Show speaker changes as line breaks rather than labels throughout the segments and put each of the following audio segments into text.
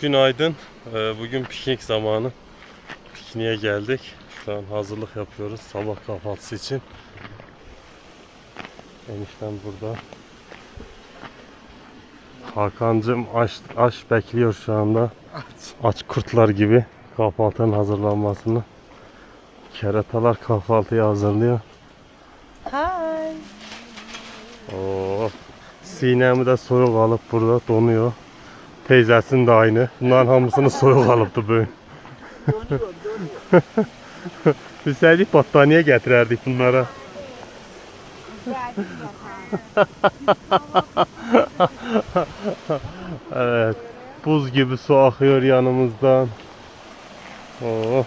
Günaydın. Ee, Bugün piknik zamanı. Pikniğe geldik. Şu an hazırlık yapıyoruz sabah kahvaltısı için. Eniştem burada. Hakan'cım aç, aç bekliyor şu anda. Aç kurtlar gibi kahvaltının hazırlanmasını. Keratalar kahvaltıyı hazırlıyor.
Hi.
Oo. Sinemi de soyuq alıb burada donuyor. Teyzəsinin de aynı. Bunların hamısını soyuq alıbdı bugün. Bilsəydik battaniye gətirərdik bunlara. evet. Buz gibi su akıyor yanımızdan. Oh.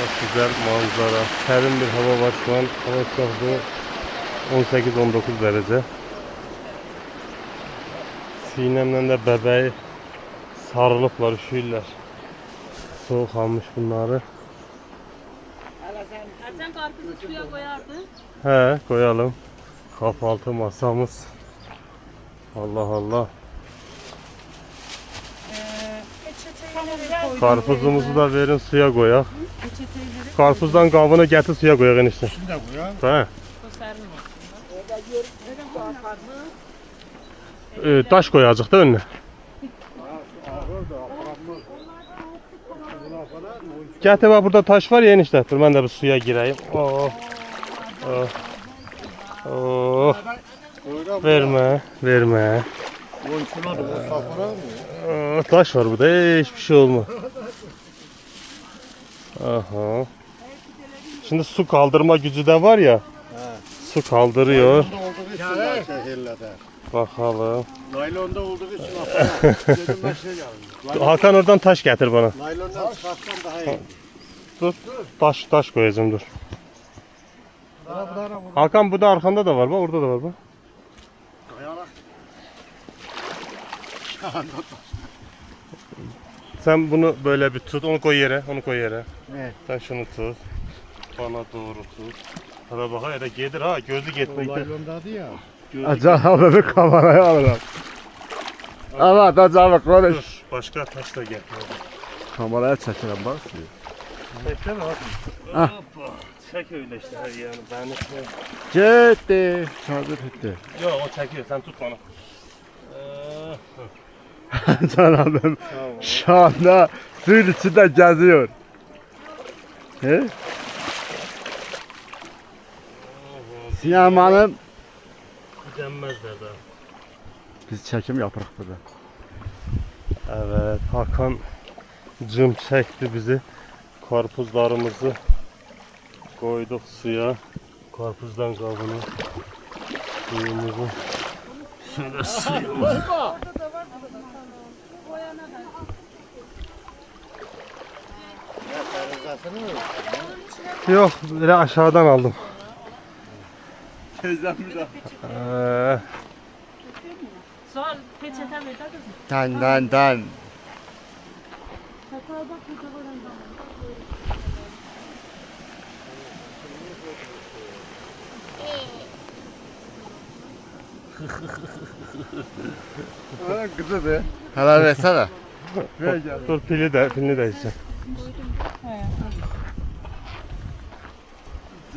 Çok güzel manzara. Serin bir hava var şu an. Hava sıcaklığı 18-19 derece. Sinemle de bebeği sarılıplar, üşüyorlar. Soğuk almış bunları.
Ersen karpuzu suya koyardı.
He koyalım. Kahvaltı masamız. Allah Allah. Karpuzumuzu da verin suya koyak. Karpuzdan qabını gətir suya koyaq enişte.
Şimdi de
serin olsun.
Ee, daş koyacaq da önüne. Gətir bax burada taş var ya enişte. Dur mən də bir suya gireyim. Oh. Oh. Oh. Vermə, vermə.
Oyuncular da bu safra mı?
Aa, taş var burada. Hiçbir şey olmaz. Aha. Şimdi su kaldırma gücü de var ya. Su kaldırıyor.
Şehirlerde.
Bakalım.
Naylonda olduğu için afara. Dedim ben şey geldim.
Hakan oradan taş getir bana.
Naylondan çıkartsam daha iyi.
Dur. Taş taş koyacağım dur. Hakan bu da arkanda da var bak orada da var bak.
Dayanak. Şu anda
Sen bunu böyle bir tut onu koy yere onu koy yere.
Ne?
Sen şunu tut. Bana doğru tut. Hadi bak da gelir ha gözü
O
gitmekte.
naylondadı ya.
Acaba abi bir kamerayı alırım. Evet acaba konuş.
Dur başka taş da getir.
Kameraya çekelim bak.
Çeksene abi.
Ah.
Hoppa. Çek öyle işte her yanı. Ben de
Gitti. Çadır gitti.
Yok o çekiyor sen tut bana. Ee,
Can abim şu anda suyun içinde geziyor. He? Sinem Hanım
Denmezler daha.
biz çekim yaparız burada.
Evet Hakan cım çekti bizi. Karpuzlarımızı koyduk suya. Karpuzdan kavunu suyumuzu. Şöyle suyumuzu.
Ya ferizasını mı?
Yok böyle aşağıdan aldım.
Teyzem bir de.
Ee,
Sonra peçete ver de.
Dan dan dan. Kızı be. Helal versene.
Dur pili de pilini de içeceğim.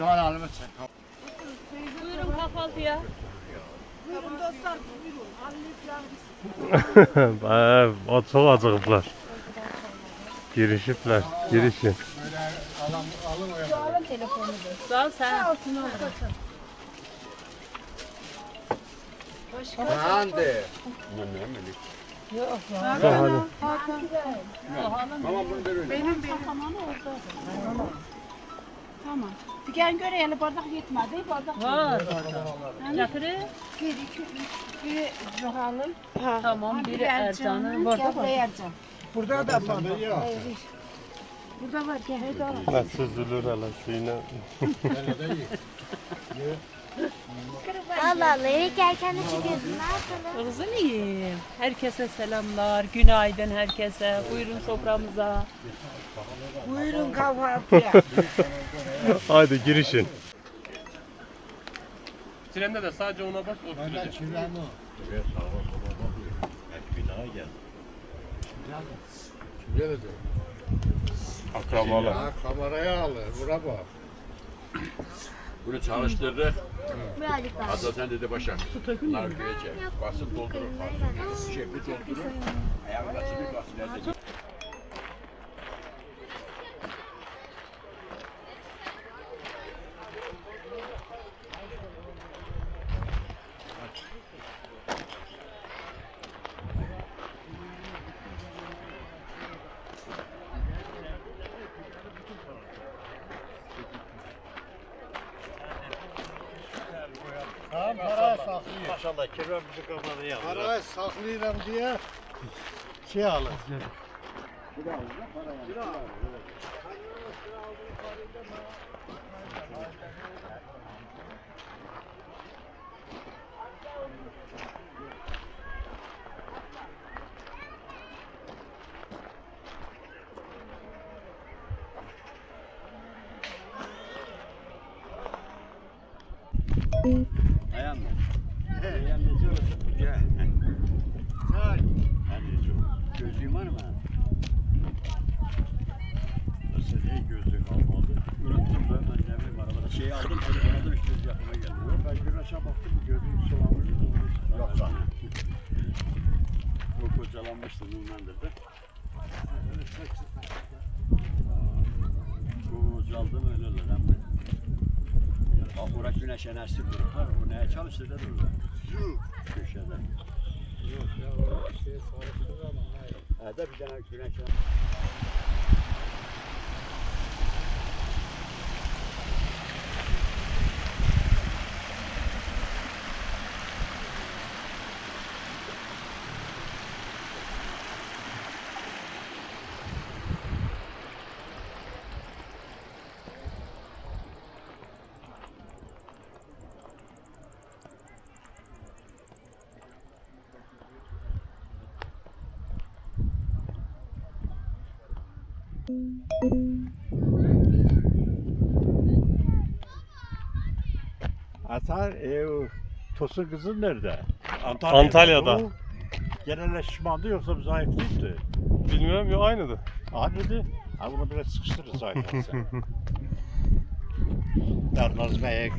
Can Hanım'ı çek.
Buyurun kahvaltıya.
Ee, o çok acıkıplar. Girişipler. Girişin.
Sağ ol sen.
Ben de.
Sağ olun.
Tamam. Diken göre yani bardak yetmedi. Bardak
Var. Getirin.
bir, iki, üç. Biri Zuhal'ın.
Tamam. Biri Ercan'ın. Burada
Burada
var.
Ercan.
Burada da bardak.
Burada var ki hadi al.
Ne süzülür hele suyuna.
Allah Allah eve gelken de çıkıyorsun ne yapalım?
Kızım iyiyim. Herkese selamlar. Günaydın herkese. Buyurun soframıza.
Buyurun kahvaltıya.
Haydi girişin. Trende de sadece ona bas o sürecek.
Gelecek.
Akrabalar.
Ha kameraya alır. Buna bak.
Bunu çalıştırdık.
Birazcık daha.
Hatta sen dedi Başak. Bunlar büyüyecek. Basıp doldurur. Şekli doldurur. Ayağın basıp basıp
Tamam
Maşallah kirver bizi kameraya alır.
Parayı saklayacağım diye şey alır.
Ayağın mı? Ayağın ne diyorsun? Gel. Gözlüğün var mı? Nasıl iyi gözlük almadı? Unuttum ben ben ne bileyim arabada. Şeyi aldım telefona da 300 yakına geldi.
Yok ben güneşe baktım gözüm sulanmış.
Yok sana. O kocalanmıştı bundandır da. Kocaldı mı öyle olur ama. Bak oraya güneş enerjisi gruplar. O neye çalıştı dedi orada. Köşede.
Yok ya o şey sarıştı ama.
Ha da bir tane güneş
Atar e, o Tosun kızın nerede? Antalya'da.
Antalya'da.
O Genelde şişmandı yoksa zayıf değildi.
Bilmiyorum ya aynıdı.
Aynıydı. Ha bunu biraz sıkıştırırız zaten sen. Der Nazmiye'ye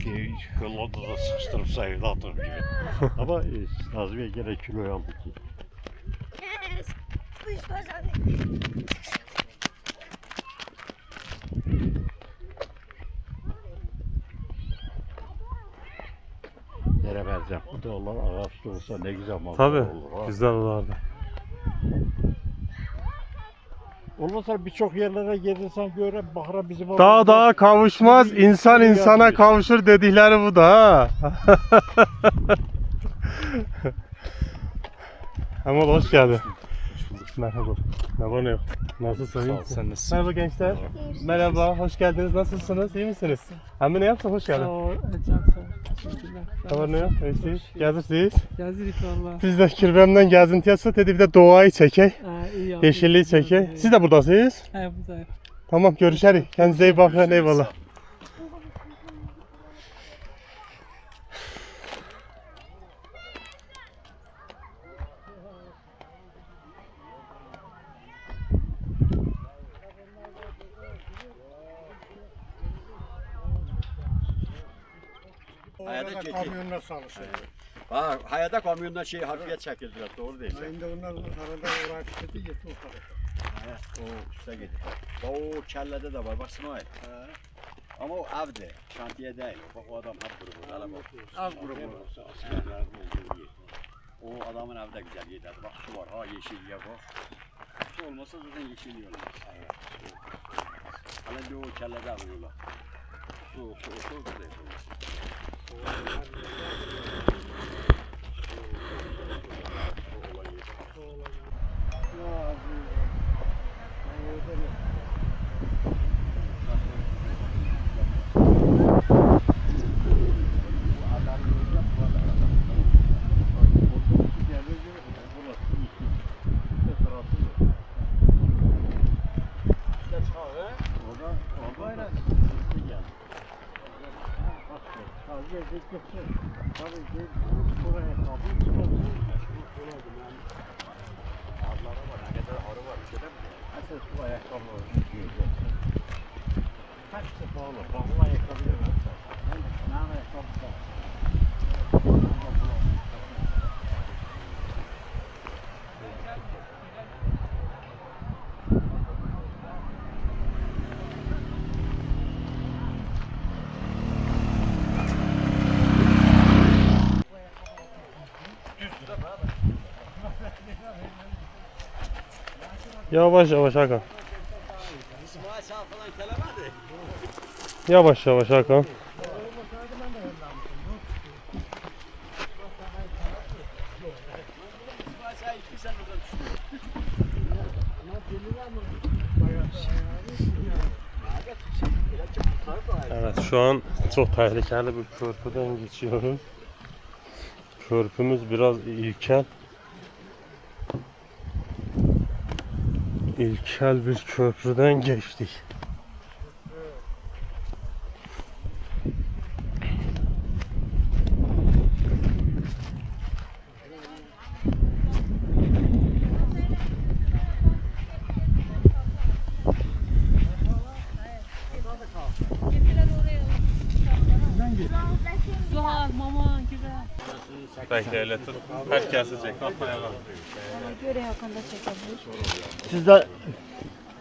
Londra'da sıkıştırıp sayıladım gibi. Ama e, Nazmiye gene kiloyu aldı ki. Yere benzer. Bu da olan ağaçlı olsa ne güzel manzara
Tabii
olur. ha.
güzel olardı.
Olmasa birçok yerlere gelirsen göre Bahra bizim
Dağ dağa kavuşmaz, insan insana kavuşur dedikleri bu da ha. Ama hoş geldin. Merhaba. Ne var ne yok. Nasılsın? iyi misin?
Sen nasılsın?
Merhaba gençler. Merhaba, hoş geldiniz. Nasılsınız? İyi misiniz? Hemen ne yaptın? Hoş geldin.
sağ ol. Teşekkürler.
Yok? İyisiniz? Gezirsiniz.
Gezdik valla.
Biz de Kirvem'den gezintiye çıktık. Dedi bir de doğayı çekey.
Ha, iyi yaptın.
Yeşilliği çekey. Siz de buradasınız.
He buradayım.
Tamam görüşürüz. Kendinize iyi bakın. Eyvallah.
Hayata
Orada
geçti.
kamyonla çalışıyor.
Ha, hayata kamyondan şey harfiyat çekildiler. Doğru değil.
Şimdi onlar arada oraya gitti gitti o kadar.
O üste gidiyor. O kellede de var. Bak İsmail. Ama o evde. Şantiye değil. Bak o adam hep grubu. Hele bak.
Az grubu.
O adamın evde güzel gider. Bak su var. Ha yeşil ya bak. Su olmasa zaten yeşil yiyorlar. Evet. Hele de o kellede alıyorlar. Su, su, su güzel.
Az bir Oh, Tabii ki buraya kapıyı çıkartın. Meşgul olalım yani.
Arılara var, ne kadar arı var, bir şey mi?
Yavaş yavaş Hakan. Yavaş yavaş Hakan. Evet şu an çok tehlikeli bir körpüden geçiyorum. Körpümüz biraz ilkel. İlkel bir köprüden geçtik.
Zuhal, mama gibi.
Belki öyle tut. Herkesi çek. Kafaya bak.
Göre yakında çekebilir.
Siz de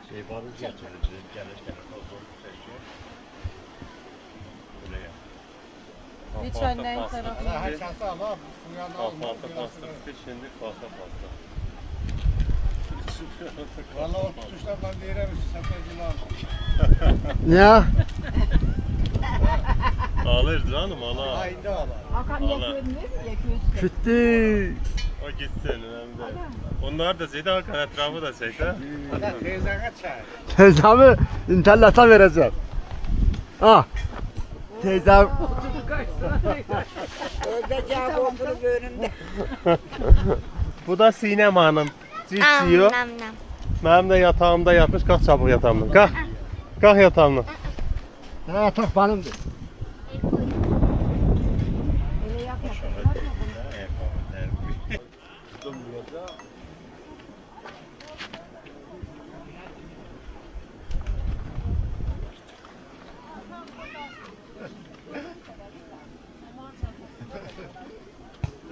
Şey barı getirirdi, gelirken fazla seçiyor. Öyle ya.
Lütfen ne tarafı?
herkese ama bu yana
Kahvaltı bastırdı şimdi pasta pasta.
Valla o tutuşlardan diyememişsin. Sen de Ne?
Alırdı hanım ala.
Aynı ala.
Hakan yakıyor mu? Yakıyor.
Bitti.
O gitsin önemli değil. Onlar da Zeyda Hakan etrafı da çek ha.
Teyzene çay.
Teyzemi internete vereceğim. Ah. Teyzem
Bu da Sinem Hanım. Cips yiyor. Benim de yatağımda yatmış. Kalk çabuk yatağımdan. Kalk. Kalk yatağımdan.
Ha yatak benimdir.
Bak bizim patlıcanlar yiyeceğine. Tamam.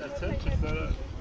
Hepsi de buydu,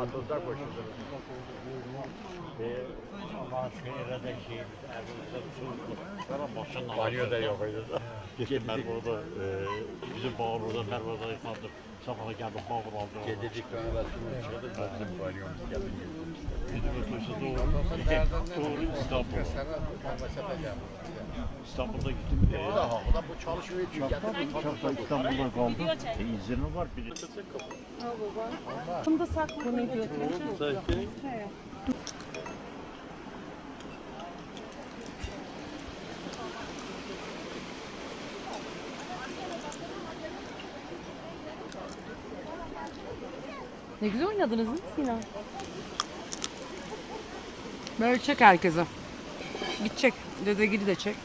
Hadi bak, patozlar koşuyor.
Banyo da yapıyorduk. Geçen ben burada, e, bizim bağır burada pervada yıkandım. Sabah geldim bağır aldım.
Gededik kanavasını çıkardık, bizim banyomuz geldi.
Bizim ötesi doğru, doğru İstanbul. İstanbul'da gittim. E,
Bu da ha, bu da bu çalışıyor.
Çapta İstanbul'da kaldım. E, izini var bir de.
Bunu da saklı götüreceğim. Ne güzel oynadınız değil mi Sinan?
Böyle çek herkese. Git çek. Dedegili de çek.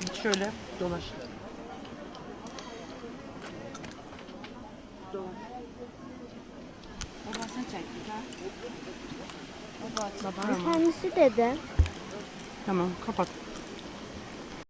Git şöyle dolaş.
Babasını çektik ha.
Bir tanesi dede.
Tamam kapat.